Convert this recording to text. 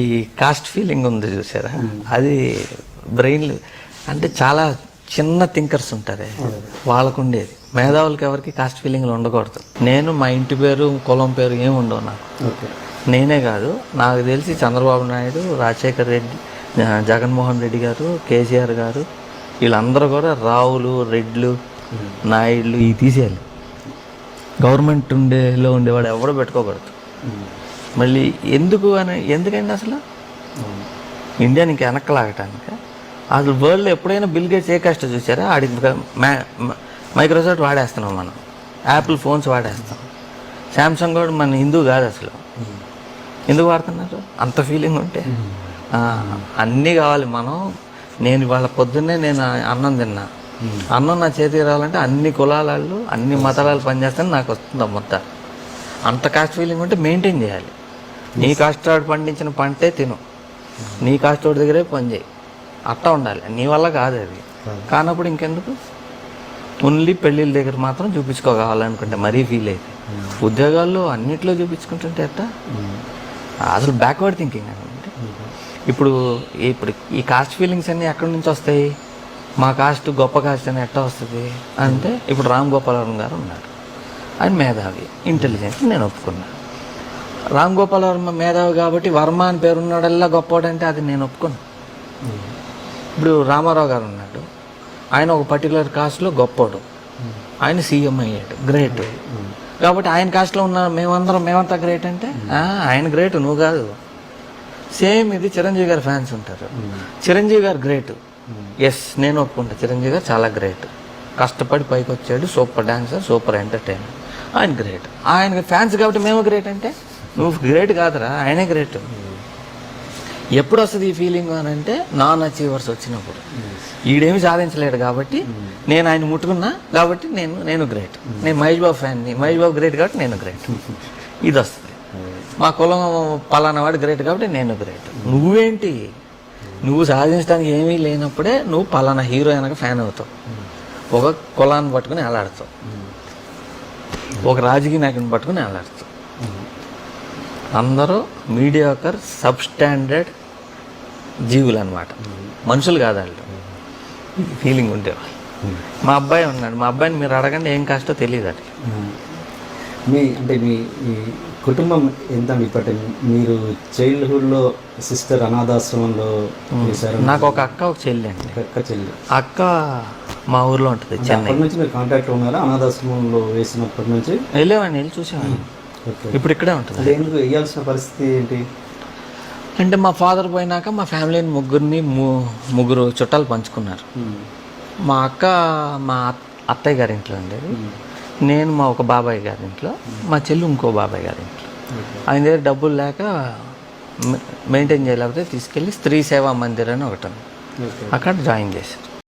ఈ caste feeling ఉంది చూసారా? అది బ్రెయిన్ అంటే చాలా చిన్న థింకర్స్ ఉంటారే. వాళ్ళకు ఉండేది మేధావులకి ఎవరికి కాస్ట్ ఫీలింగ్లు ఉండకూడదు. నేను మా ఇంటి పేరు కులం పేరు ఏమి ఉండవు నాకు. నేనే కాదు నాకు తెలిసి చంద్రబాబు నాయుడు రాజశేఖర్ రెడ్డి జగన్మోహన్ రెడ్డి గారు కేసీఆర్ గారు వీళ్ళందరూ కూడా రావులు రెడ్లు నాయుడులు ఇవి తీసేయాలి. గవర్నమెంట్ ఉండేలో ఉండేవాడు ఎవడో పెట్టుకోకూడదు. మళ్ళీ ఎందుకు అని ఎందుకండి అసలు? ఇండియాని ఇంకా వెనక్కి లాగటానికి అసలు వరల్డ్లో ఎప్పుడైనా బిల్ గేట్స్ ఏ కష్టం చూసారా? ఆడికి మ్యా- మ- మైక్రోసాఫ్ట్ వాడేస్తున్నాం మనం. యాపిల్ ఫోన్స్ వాడేస్తాం శాంసంగ్ కూడా మన హిందూ కాదు అసలు. ఎందుకు వాడుతున్నారు? అంత ఫీలింగ్ ఉంటే. అన్నీ కావాలి మనం. నేను ఇవాళ పొద్దున్నే నేను అన్నం తిన్నా. అన్నం నా చేతికి రావాలంటే అన్ని కులాలు అన్ని మతాలు పనిచేస్తాను నాకు వస్తుంది మొత్తం అంత కాస్ట్ ఫీలింగ్ ఉంటే మెయింటైన్ చేయాలి. నీ కష్టాడు పండించిన పంటే తిను. నీ కష్టోడి దగ్గరే పని చేయి. అట్టా ఉండాలి. నీ వల్ల కాదు అది. కానప్పుడు ఇంకెందుకు? ఓన్లీ పెళ్ళిళ్ళ దగ్గర మాత్రం చూపించుకోవాలనుకుంటే మరీ ఫీల్ అయితే. ఉద్యోగాల్లో అన్నిట్లో చూపించుకుంటుంటే ఎట్టా? అసలు బ్యాక్వర్డ్ థింకింగ్ అనమాట ఇప్పుడు ఇప్పుడు ఈ కాస్ట్ ఫీలింగ్స్ అన్నీ ఎక్కడి నుంచి వస్తాయి? మా కాస్ట్ గొప్ప కాస్ట్ అని ఎట్టా వస్తుంది? అంటే ఇప్పుడు రామ్ గోపాలవరం గారు ఉన్నారు. ఆయన మేధావి. ఇంటెలిజెంట్ నేను ఒప్పుకున్నా రామ్ గోపాల్ వర్మ మేధావి కాబట్టి వర్మ అని పేరు ఉన్నాడల్లా గొప్పవాడంటే అది నేను ఒప్పుకోను. ఇప్పుడు రామారావు గారు ఉన్నాడు. ఆయన ఒక పర్టికులర్ కాస్ట్లో గొప్పోడు ఆయన సీఎం అయ్యాడు. గ్రేట్ కాబట్టి ఆయన కాస్ట్లో ఉన్న మేమందరం మేమంతా గ్రేట్ అంటే ఆయన గ్రేట్ నువ్వు కాదు. సేమ్ ఇది చిరంజీవి గారి ఫ్యాన్స్ ఉంటారు. చిరంజీవి గారు గ్రేట్ ఎస్ నేను ఒప్పుకుంటా. చిరంజీవి గారు చాలా గ్రేట్ కష్టపడి పైకి వచ్చాడు సూపర్ డాన్సర్ సూపర్ ఎంటర్టైనర్ ఆయన గ్రేట్ ఆయన ఫ్యాన్స్ కాబట్టి మేము గ్రేట్ అంటే నువ్వు గ్రేట్ కాదురా ఆయనే గ్రేట్ ఎప్పుడు వస్తుంది ఈ ఫీలింగ్ అని అంటే నాన్ అచీవర్స్ వచ్చినప్పుడు. ఈడేమి సాధించలేడు కాబట్టి నేను ఆయన ముట్టుకున్నా కాబట్టి నేను నేను గ్రేట్ నేను మహేష్ బాబు ఫ్యాన్ని మహేష్ బాబు గ్రేట్ కాబట్టి నేను గ్రేట్ ఇది వస్తుంది మా కులం పలానా వాడు గ్రేట్ కాబట్టి నేను గ్రేట్ నువ్వేంటి? నువ్వు సాధించడానికి ఏమీ లేనప్పుడే నువ్వు పలానా హీరో అనక ఫ్యాన్ అవుతావు. ఒక కులాన్ని పట్టుకుని వేలాడుతావు ఒక రాజకీయ నాయకుని పట్టుకుని వేలాడుతావు అందరూ మీడియాకర్ సబ్ స్టాండర్డ్ జీవులు అనమాట మనుషులు కాదు వాళ్ళు ఫీలింగ్ ఉండేవాళ్ళు. మా అబ్బాయి ఉన్నాడు. మా అబ్బాయిని మీరు అడగండి ఏం కాస్టో తెలియదు అది మీ అంటే మీ కుటుంబం ఎంత ఇప్పటి మీరు చైల్డ్హుడ్లో సిస్టర్ అనాథాశ్రమంలో చేశారు నాకు ఒక అక్క ఒక చెల్లి అండి అక్క చెల్లి. అక్క మా ఊర్లో ఉంటుంది చెన్నై. నుంచి మీరు కాంటాక్ట్లో ఉన్నారా? అనాథాశ్రమంలో వేసినప్పటి నుంచి? వెళ్ళేవాడిని వెళ్ళి చూసేవాడిని. ఇప్పుడు ఇక్కడే ఉంటుంది. ఎందుకు వేయాల్సిన పరిస్థితి ఏంటి? అంటే మా ఫాదర్ పోయినాక మా ఫ్యామిలీని ముగ్గురిని ము- ముగ్గురు చుట్టాలు పంచుకున్నారు. మా అక్క మా అత్- అత్తయ్య గారి ఇంట్లో ఉండేది. నేను మా ఒక బాబాయ్ గారి ఇంట్లో. మా చెల్లి ఇంకో బాబాయ్ గారి ఇంట్లో. ఆయన దగ్గర డబ్బులు లేక మెయింటైన్ చేయలేకపోతే తీసుకెళ్ళి స్త్రీ సేవా మందిర్ అని ఒకటి అక్కడ జాయిన్ చేశారు.